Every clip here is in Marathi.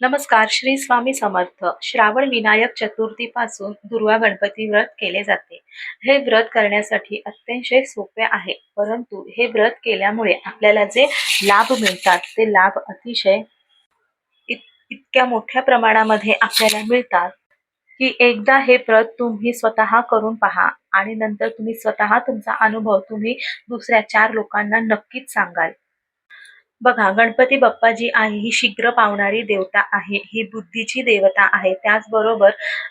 नमस्कार श्री स्वामी समर्थ. श्रावण विनायक चतुर्थी पासून दुर्वा गणपती व्रत केले जाते. हे व्रत करण्यासाठी अतिशय सोपे आहे परंतु हे व्रत केल्यामुळे आपल्याला जे लाभ मिळतात ते लाभ अतिशय इत- इतक्या मोठ्या प्रमाणामध्ये आपल्याला मिळतात की एकदा हे व्रत तुम्ही स्वतः करून पहा आणि नंतर तुम्ही स्वतः तुमचा अनुभव तुम्ही दुसऱ्या चार लोकांना नक्कीच सांगाल. बघा गणपती बाप्पा जी आहे ही शीघ्र पावणारी देवता आहे ही बुद्धीची देवता आहे. त्याचबरोबर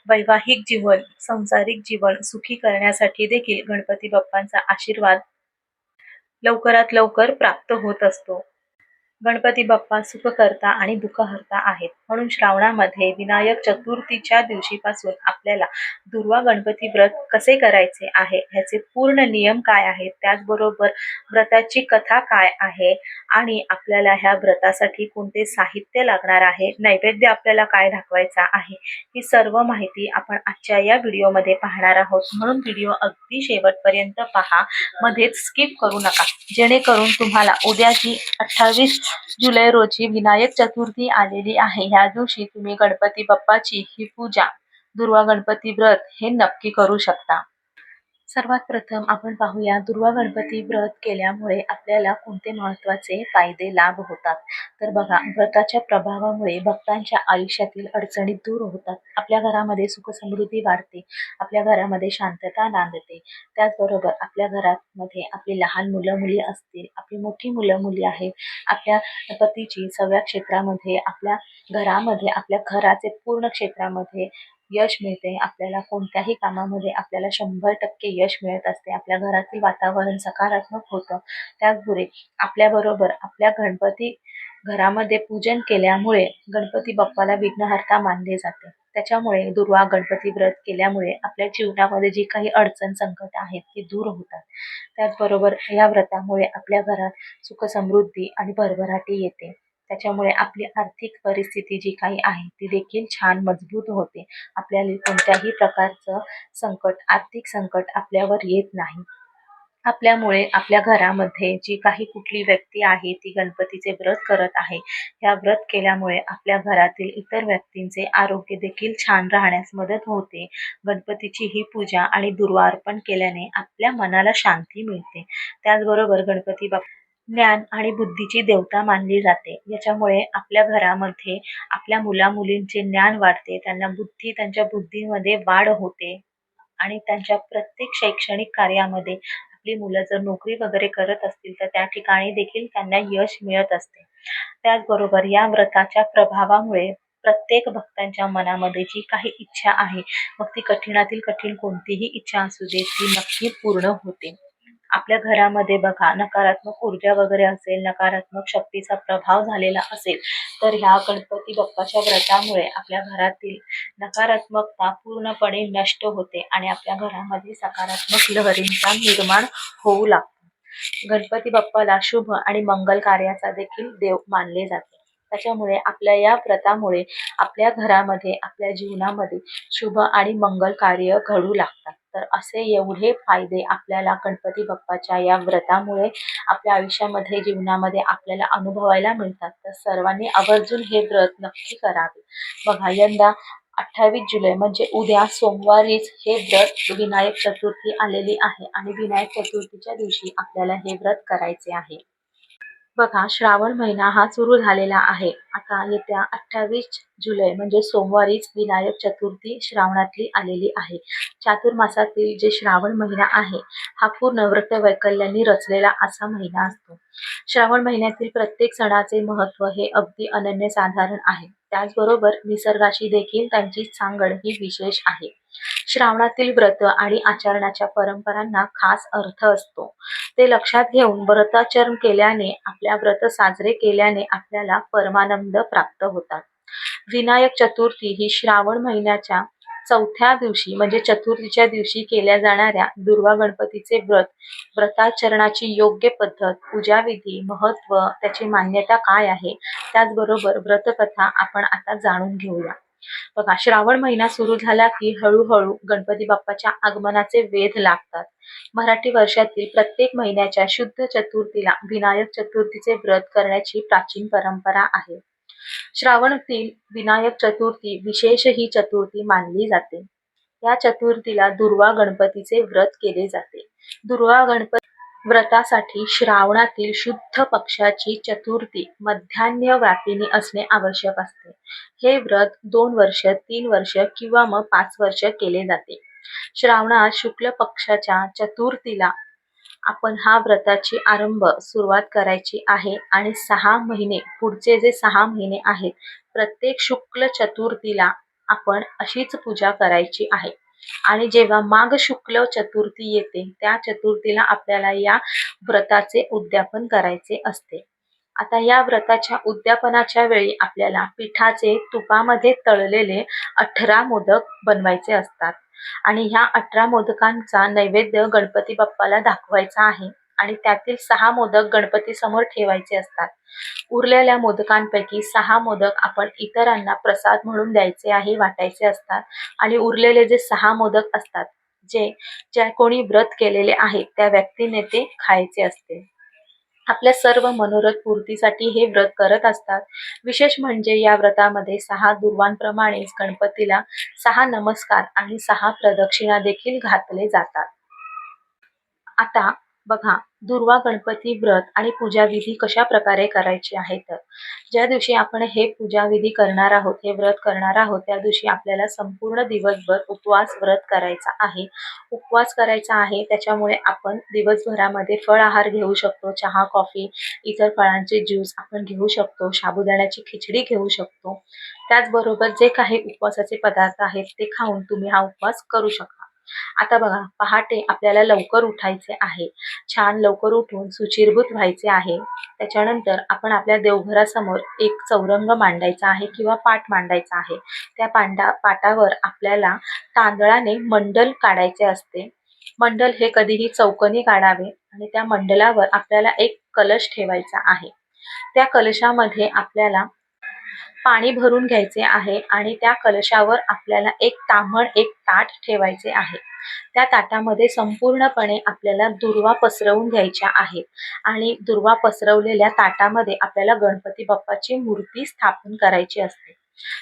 वैवाहिक जीवन संसारिक जीवन सुखी करण्यासाठी देखील गणपती बाप्पांचा आशीर्वाद लवकरात लवकर प्राप्त होत असतो. गणपती बाप्पा सुखकर्ता आणि दुःखहर्ता आहेत. म्हणून श्रावणामध्ये विनायक चतुर्थीच्या दिवशीपासून आपल्याला दुर्वा गणपती व्रत कसे करायचे आहे ह्याचे पूर्ण नियम काय आहेत त्याचबरोबर व्रताची कथा काय आहे आणि आपल्याला ह्या व्रतासाठी कोणते साहित्य लागणार आहे नैवेद्य आपल्याला काय दाखवायचा आहे ही सर्व माहिती आपण आजच्या या व्हिडिओमध्ये पाहणार आहोत. म्हणून व्हिडिओ अगदी शेवटपर्यंत पहा मध्येच स्किप करू नका. जेणेकरून तुम्हाला उद्याची अठ्ठावीस जुलै रोजी विनायक चतुर्थी आलेली आहे. ह्या दिवशी तुम्ही गणपती बाप्पाची ही पूजा दुर्वा गणपती व्रत हे नक्की करू शकता. सर्वात प्रथम आपण पाहूया दुर्वा गणपती व्रत केल्यामुळे आपल्याला कोणते महत्त्वाचे फायदे लाभ होतात? तर बघा व्रताच्या प्रभावामुळे भक्तांच्या आयुष्यातील अडचणी दूर होतात. आपल्या घरामध्ये सुखसमृद्धी वाढते आपल्या घरामध्ये शांतता नांदते. त्याचबरोबर आपल्या घरामध्ये आपली लहान मुलं मुली असतील आपली मोठी मुलं मुली आहेत आपल्या पतीची सगळ्या क्षेत्रामध्ये आपल्या घरामध्ये आपल्या घराचे पूर्ण क्षेत्रामध्ये यश मिळते. आपल्याला कोणत्याही कामामध्ये आपल्याला शंभर टक्के यश मिळत असते. आपल्या घरातील वातावरण सकारात्मक होतं. त्याचबरोबर आपल्याबरोबर आपल्या गणपती घरामध्ये पूजन केल्यामुळे गणपती बाप्पाला विघ्नहर्ता मानले जाते. त्याच्यामुळे दुर्वा गणपती व्रत केल्यामुळे आपल्या जीवनामध्ये जी काही अडचण संकट आहेत ती दूर होतात. त्याचबरोबर या व्रतामुळे आपल्या घरात सुखसमृद्धी आणि भरभराटी येते. त्याच्यामुळे आपली आर्थिक परिस्थिती जी काही आहे ती देखील छान मजबूत होते. आपल्याला कोणत्याही प्रकारचं संकट आर्थिक संकट आपल्यावर येत नाही. आपल्यामुळे आपल्या घरामध्ये जी काही कुठली व्यक्ती आहे ती गणपतीचे व्रत करत आहे. या व्रत केल्यामुळे आपल्या घरातील इतर व्यक्तींचे आरोग्य देखील छान राहण्यास मदत होते. गणपतीची ही पूजा आणि दुर्वार्पण केल्याने आपल्या मनाला शांती मिळते. त्याचबरोबर गणपती बाप ज्ञान आणि बुद्धीची देवता मानली जाते. याच्यामुळे आपल्या घरामध्ये आपल्या मुलामुलींचे ज्ञान वाढते त्यांना बुद्धी त्यांच्या बुद्धीमध्ये वाढ होते आणि त्यांच्या प्रत्येक शैक्षणिक कार्यामध्ये आपली मुलं जर नोकरी वगैरे करत असतील तर त्या ठिकाणी देखील त्यांना यश मिळत असते. त्याचबरोबर या व्रताच्या प्रभावामुळे प्रत्येक भक्तांच्या मनामध्ये जी काही इच्छा आहे मग ती कठीणातील कठीण कोणतीही इच्छा असू दे ती नक्की पूर्ण होते. आपल्या घरामध्ये बघा नकारात्मक ऊर्जा वगैरे असेल नकारात्मक शक्तीचा प्रभाव झालेला असेल तर ह्या गणपती बाप्पाच्या व्रतामुळे आपल्या घरातील नकारात्मकता पूर्णपणे नष्ट होते आणि आपल्या घरामध्ये सकारात्मक लहरींचा निर्माण होऊ लागतो. गणपती बाप्पाला शुभ आणि मंगल कार्याचा देखील देव मानले जाते. त्याच्यामुळे आपल्या या व्रतामुळे आपल्या घरामध्ये आपल्या जीवनामध्ये शुभ आणि मंगल कार्य घडू लागतात. तर असे एवढे फायदे आपल्याला गणपती बाप्पाच्या या व्रतामुळे आपल्या आयुष्यामध्ये जीवनामध्ये आपल्याला अनुभवायला मिळतात. तर सर्वांनी आवर्जून हे व्रत नक्की करावे. बघा यंदा अठ्ठावीस जुलै म्हणजे उद्या सोमवारीच हे व्रत विनायक चतुर्थी आलेली आहे. आणि विनायक चतुर्थीच्या दिवशी आपल्याला हे व्रत करायचे आहे. बघा श्रावण महिना हा सुरू झालेला आहे. आता येत्या अठ्ठावीस जुलै म्हणजे सोमवारीच विनायक चतुर्थी श्रावणातली आलेली आहे. चातुर्मासातील जे श्रावण महिना आहे हा पूर्ण व्रत वैकल्यांनी रचलेला असा महिना असतो. श्रावण महिन्यातील प्रत्येक सणाचे महत्त्व हे अगदी अनन्यसाधारण आहे. त्याचबरोबर निसर्गाशी देखील त्यांची सांगड ही विशेष आहे. श्रावणातील व्रत आणि आचरणाच्या परंपरांना खास अर्थ असतो. ते लक्षात घेऊन व्रताचरण केल्याने आपल्या व्रत साजरे केल्याने आपल्याला परमानंद प्राप्त होतात. विनायक चतुर्थी ही श्रावण महिन्याच्या चौथ्या दिवशी म्हणजे चतुर्थीच्या दिवशी केल्या जाणाऱ्या दुर्वा गणपतीचे व्रत व्रताचरणाची योग्य पद्धत पूजाविधी महत्त्व त्याची मान्यता काय आहे त्याचबरोबर व्रतकथा आपण आता जाणून घेऊया. बघा श्रावण महिना सुरू झाला की हळूहळू गणपती बाप्पाच्या आगमनाचे वेध लागतात. मराठी वर्षातील प्रत्येक महिन्याच्या शुद्ध चतुर्थीला विनायक चतुर्थीचे व्रत करण्याची प्राचीन परंपरा आहे. श्रावणातील विनायक चतुर्थी विशेष ही चतुर्थी मानली जाते. या चतुर्थीला दुर्वा गणपतीचे व्रत केले जाते. दुर्वा गणपती व्रतासाठी श्रावणातील शुद्ध पक्षाची चतुर्थी मध्यान्ह व्यापिनी असणे आवश्यक असते. हे व्रत दोन वर्ष तीन वर्ष किंवा मग पाच वर्ष केले जाते. श्रावणात शुक्ल पक्षाच्या चतुर्थीला आपण हा व्रताची आरंभ सुरुवात करायची आहे आणि सहा महिने पुढचे जे सहा महिने आहेत प्रत्येक शुक्ल चतुर्थीला आपण अशीच पूजा करायची आहे. आणि जेव्हा माघ शुक्ल चतुर्थी येते त्या चतुर्थीला आपल्याला या व्रताचे उद्यापन करायचे असते. आता या व्रताच्या उद्यापनाच्या वेळी आपल्याला पिठाचे तुपामध्ये तळलेले अठरा मोदक बनवायचे असतात. आणि ह्या अठरा मोदकांचा नैवेद्य गणपती बाप्पाला दाखवायचा आहे. आणि त्यातील सहा मोदक गणपती समोर ठेवायचे असतात. उरलेल्या मोदकांपैकी सहा मोदक आपण इतरांना प्रसाद म्हणून द्यायचे आहे वाटायचे असतात. आणि उरलेले जे सहा मोदक असतात जे ज्या कोणी व्रत केलेले आहे त्या व्यक्तीने ते खायचे असते. आपल्या सर्व मनोरथ पूर्तीसाठी हे व्रत करत असतात. विशेष म्हणजे या व्रतामध्ये सहा दुर्वांप्रमाणेच गणपतीला सहा नमस्कार आणि सहा प्रदक्षिणा देखील घातले जातात. आता बघा दुर्वा गणपती व्रत आणि पूजाविधी कशा प्रकारे करायची आहे तर ज्या दिवशी आपण हे पूजाविधी करणार आहोत हे व्रत करणार आहोत त्या दिवशी आपल्याला संपूर्ण दिवसभर उपवास व्रत करायचा आहे. उपवास करायचा आहे त्याच्यामुळे आपण दिवसभरामध्ये फळ आहार घेऊ शकतो चहा कॉफी इतर फळांचे ज्यूस आपण घेऊ शकतो साबुदाण्याची खिचडी घेऊ शकतो. त्याचबरोबर जे काही उपवासाचे पदार्थ आहेत ते खाऊन तुम्ही हा उपवास करू शकता आता बघा पहाटे आपल्याला लवकर उठायचे आहे. छान लवकर उठून सुचिरभूत व्हायचे आहे. त्याच्यानंतर आपण आपल्या देवघरासमोर एक चौरंग मांडायचा आहे किंवा पाट मांडायचा आहे. त्या पांडा पाटावर आपल्याला तांदळाने मंडल काढायचे असते. मंडल हे कधीही चौकनी काढावे आणि त्या मंडलावर आपल्याला एक कलश ठेवायचा आहे. त्या कलशामध्ये आपल्याला पाणी भरून घ्यायचे आहे आणि त्या कलशावर आपल्याला एक ताम्हण एक ताट ठेवायचे आहे. त्या ताटामध्ये संपूर्णपणे आपल्याला दुर्वा पसरवून घ्यायच्या आहेत आणि दुर्वा पसरवलेल्या ताटामध्ये आपल्याला गणपती बाप्पाची मूर्ती स्थापन करायची असते.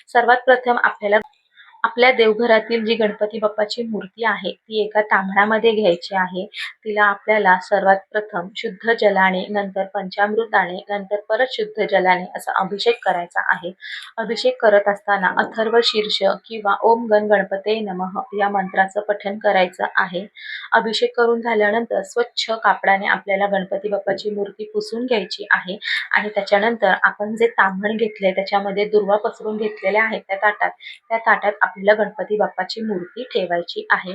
सर्वात प्रथम आपल्याला आपल्या देवघरातील जी गणपती बाप्पाची मूर्ती आहे ती एका तांबणामध्ये घ्यायची आहे. तिला आपल्याला सर्वात प्रथम शुद्ध जलाने नंतर पंचामृताने नंतर परत शुद्ध जलाने असा अभिषेक करायचा आहे. अभिषेक करत असताना अथर्व शीर्ष किंवा ओम गण गणपते नमः या मंत्राचं पठण करायचं आहे. अभिषेक करून झाल्यानंतर स्वच्छ कापडाने आपल्याला गणपती बाप्पाची मूर्ती पुसून घ्यायची आहे आणि त्याच्यानंतर आपण जे तांबण घेतले त्याच्यामध्ये दुर्वा पसरून घेतलेल्या आहेत त्या ताटात त्या ताटात आपल्याला गणपती बाप्पाची मूर्ती ठेवायची आहे.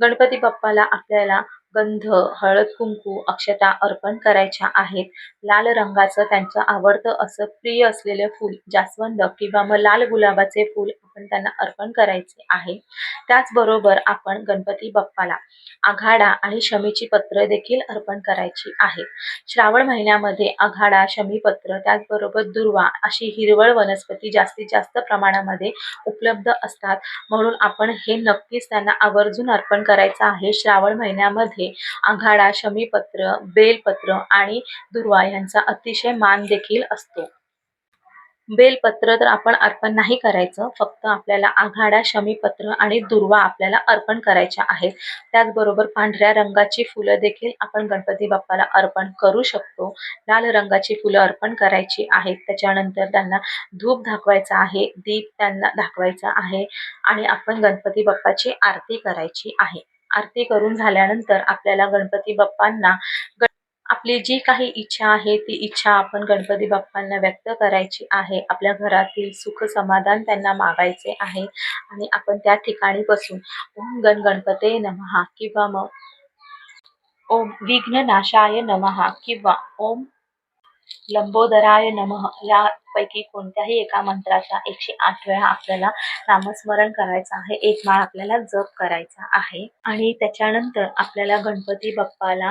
गणपती बाप्पाला आपल्याला गंध हळद कुंकू अक्षता अर्पण करायच्या आहेत. लाल रंगाचं त्यांचं आवडतं असं प्रिय असलेलं फूल जास्वंद किंवा मग लाल गुलाबाचे फूल आपण त्यांना अर्पण करायचे आहे. त्याचबरोबर आपण गणपती बाप्पाला आघाडा आणि शमीची पत्र देखील अर्पण करायची आहेत श्रावण महिन्यामध्ये आघाडा शमीपत्र त्याचबरोबर दुर्वा अशी हिरवळ वनस्पती जास्तीत जास्त प्रमाणामध्ये उपलब्ध असतात. म्हणून आपण हे नक्कीच त्यांना आवर्जून अर्पण करायचं आहे. श्रावण महिन्यामध्ये आघाडा शमीपत्र बेलपत्र आणि दुर्वा यांचा अतिशय मान देखील असतो. बेलपत्र तर आपण अर्पण नाही करायचं फक्त आपल्याला आघाडा शमीपत्र आणि दुर्वा आपल्याला अर्पण करायच्या आहेत. त्याचबरोबर पांढऱ्या रंगाची फुलं देखील आपण गणपती बाप्पाला अर्पण करू शकतो. लाल रंगाची फुलं अर्पण करायची आहेत. त्याच्यानंतर त्यांना धूप दाखवायचा आहे दीप त्यांना दाखवायचा आहे आणि आपण गणपती बाप्पाची आरती करायची आहे. आरती करून झाल्यानंतर आपल्याला गणपती बाप्पांना आपली जी काही इच्छा आहे ती इच्छा आपण गणपती बाप्पांना व्यक्त करायची आहे. आपल्या घरातील सुख समाधान त्यांना मागायचे आहे आणि आपण त्या ठिकाणी बसून ओम गण गणपते नमहा किंवा मग ओम विघ्न नाशाय नमहा किंवा ओम लंबोदराय नमः. यापैकी कोणत्याही एका मंत्राचा एकशे आठ वेळा आपल्याला नामस्मरण करायचं आहे. एक माळ आपल्याला जप करायचा आहे. आणि त्याच्यानंतर आपल्याला गणपती बाप्पाला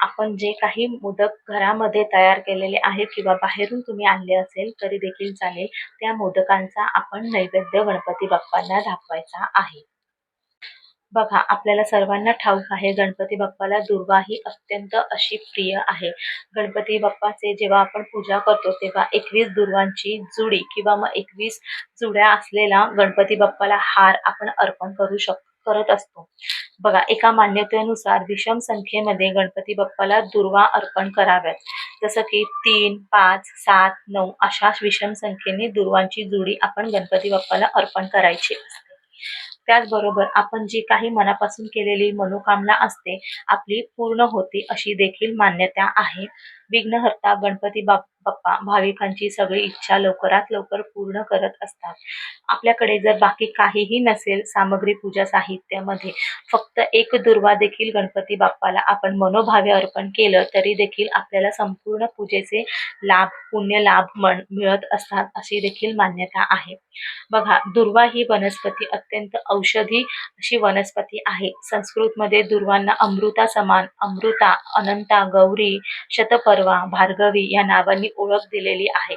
आपण जे काही मोदक घरामध्ये तयार केलेले आहेत किंवा बाहेरून तुम्ही आणले असेल तरी देखील चालेल. त्या मोदकांचा आपण नैवेद्य गणपती बाप्पांना दाखवायचा आहे. बघा आपल्याला सर्वांना ठाऊक आहे गणपती बाप्पाला दुर्वा ही अत्यंत अशी प्रिय आहे. गणपती बाप्पाचे जेव्हा आपण पूजा करतो तेव्हा एकवीस दुर्वांची जुडी किंवा मग एकवीस जुड्या असलेला गणपती बाप्पाला हार आपण अर्पण करू शक करत असतो. बघा एका मान्यतेनुसार विषम संख्येमध्ये गणपती बाप्पाला दुर्वा अर्पण कराव्यात. जसं की तीन पाच सात नऊ अशा विषम संख्येने दुर्वांची जुडी आपण गणपती बाप्पाला अर्पण करायची असते. त्याचबरोबर आपण जी काही मनापासून केलेली मनोकामना असते आपली पूर्ण होते अशी देखील मान्यता आहे. विघ्नहर्ता गणपती बाप पप्पा भाविकांची सगळी इच्छा लवकरात लवकर पूर्ण करत असतात. आपल्याकडे जर बाकी काहीही नसेल सामग्री पूजा साहित्यामध्ये फक्त एक दुर्वा देखील गणपती बाप्पाला आपण मनोभावे अर्पण केलं तरी देखील आपल्याला संपूर्ण पूजेचे लाभ पुण्य लाभ म्हण मिळत असतात अशी देखील मान्यता आहे. बघा दुर्वा ही वनस्पती अत्यंत औषधी अशी वनस्पती आहे. संस्कृतमध्ये दुर्वांना अमृता समान अमृता अनंता गौरी शतपर्वा भार्गवी या नावांनी ओळख दिलेली आहे.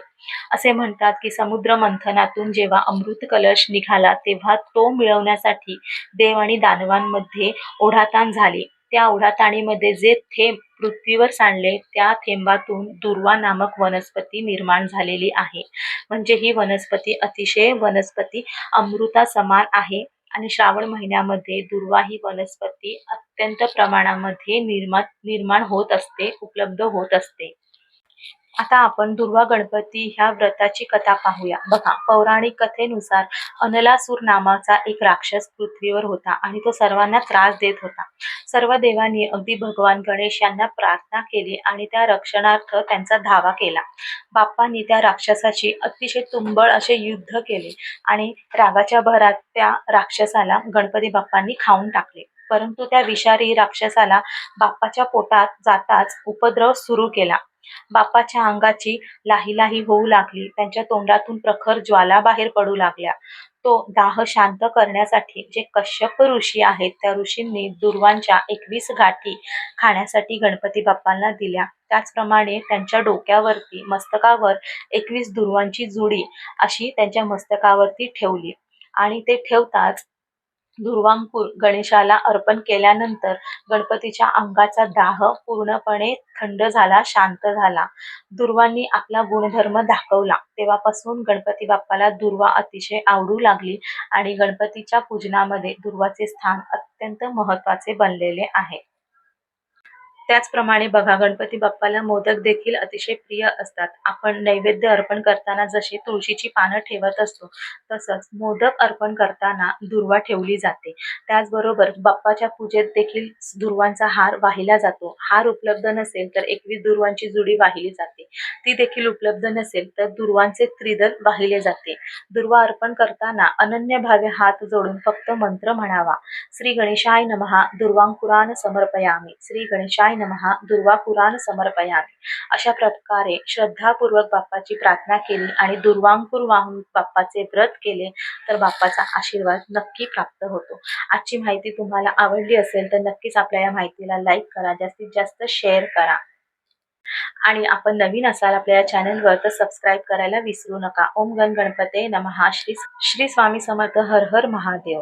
असे म्हणतात की समुद्र मंथनातून जेव्हा अमृत कलश निघाला तेव्हा तो मिळवण्यासाठी देव आणि दानवांमध्ये ओढाताण झाली. त्या ओढाताणीमध्ये जे थेंब पृथ्वीवर सांडले त्या थेंबातून दुर्वा नामक वनस्पती निर्माण झालेली आहे. म्हणजे ही वनस्पती अतिशय वनस्पती अमृता समान आहे आणि श्रावण महिन्यामध्ये दुर्वा ही वनस्पती अत्यंत प्रमाणामध्ये निर्माण निर्माण होत असते उपलब्ध होत असते. आता आपण दुर्वा गणपती ह्या व्रताची कथा पाहूया. बघा पौराणिक कथेनुसार अनलासूर नावाचा एक राक्षस पृथ्वीवर होता आणि तो सर्वांना त्रास देत होता. सर्व देवांनी अगदी भगवान गणेश यांना प्रार्थना केली आणि त्या रक्षणार्थ त्यांचा धावा केला. बाप्पांनी त्या राक्षसाची अतिशय तुंबळ असे युद्ध केले आणि रागाच्या भरात त्या राक्षसाला गणपती बाप्पांनी खाऊन टाकले. परंतु त्या विषारी राक्षसाला बाप्पाच्या पोटात जाताच उपद्रव सुरू केला. बाप्पाच्या अंगाची लाही लाही होऊ लागली. त्यांच्या तोंडातून प्रखर ज्वाला बाहेर पडू लागल्या. तो दाह शांत करण्यासाठी जे कश्यप ऋषी आहेत त्या ऋषींनी दुर्वांच्या एकवीस गाठी खाण्यासाठी गणपती बाप्पांना दिल्या. त्याचप्रमाणे त्यांच्या डोक्यावरती मस्तकावर एकवीस दुर्वांची जुडी अशी त्यांच्या मस्तकावरती ठेवली. आणि ते ठेवताच दुर्वांकूर गणेशाला अर्पण केल्यानंतर गणपतीच्या अंगाचा दाह पूर्णपणे थंड झाला शांत झाला. दुर्वांनी आपला गुणधर्म दाखवला. तेव्हापासून गणपती बाप्पाला दुर्वा अतिशय आवडू लागली आणि गणपतीच्या पूजनामध्ये दुर्वाचे स्थान अत्यंत महत्त्वाचे बनलेले आहे. त्याचप्रमाणे बघा गणपती बाप्पाला मोदक देखील अतिशय प्रिय असतात. आपण नैवेद्य अर्पण करताना जशी तुळशीची पानं ठेवत असतो तसंच मोदक अर्पण करताना दुर्वा ठेवली जाते. त्याचबरोबर बाप्पाच्या पूजेत देखील दुर्वांचा हार वाहिला जातो. हार उपलब्ध नसेल तर एकवीस दुर्वांची जुडी वाहिली जाते. ती देखील उपलब्ध नसेल तर दुर्वांचे त्रिदल वाहिले जाते. दुर्वा अर्पण करताना अनन्य भावे हात जोडून फक्त मंत्र म्हणावा. श्री गणेशाय नमहा दुर्वांकुरान समर्पयामी. श्री गणेशाय नमहा दुर्वा पुराण समर्पयामी. अशा प्रकारे श्रद्धापूर्वक बाप्पाची प्रार्थना केली आणि दुर्वांकूर वाहून बाप्पाचे व्रत केले तर बाप्पाचा आशीर्वाद नक्की प्राप्त होतो. आजची माहिती तुम्हाला आवडली असेल तर नक्कीच आपल्या या माहितीला लाईक करा जास्तीत जास्त शेअर करा. आणि आपण नवीन असाल आपल्या या चॅनलवर तर सबस्क्राईब करायला विसरू नका. ओम गण गणपते नमहा श्री श्री स्वामी समर्थ हर हर महादेव.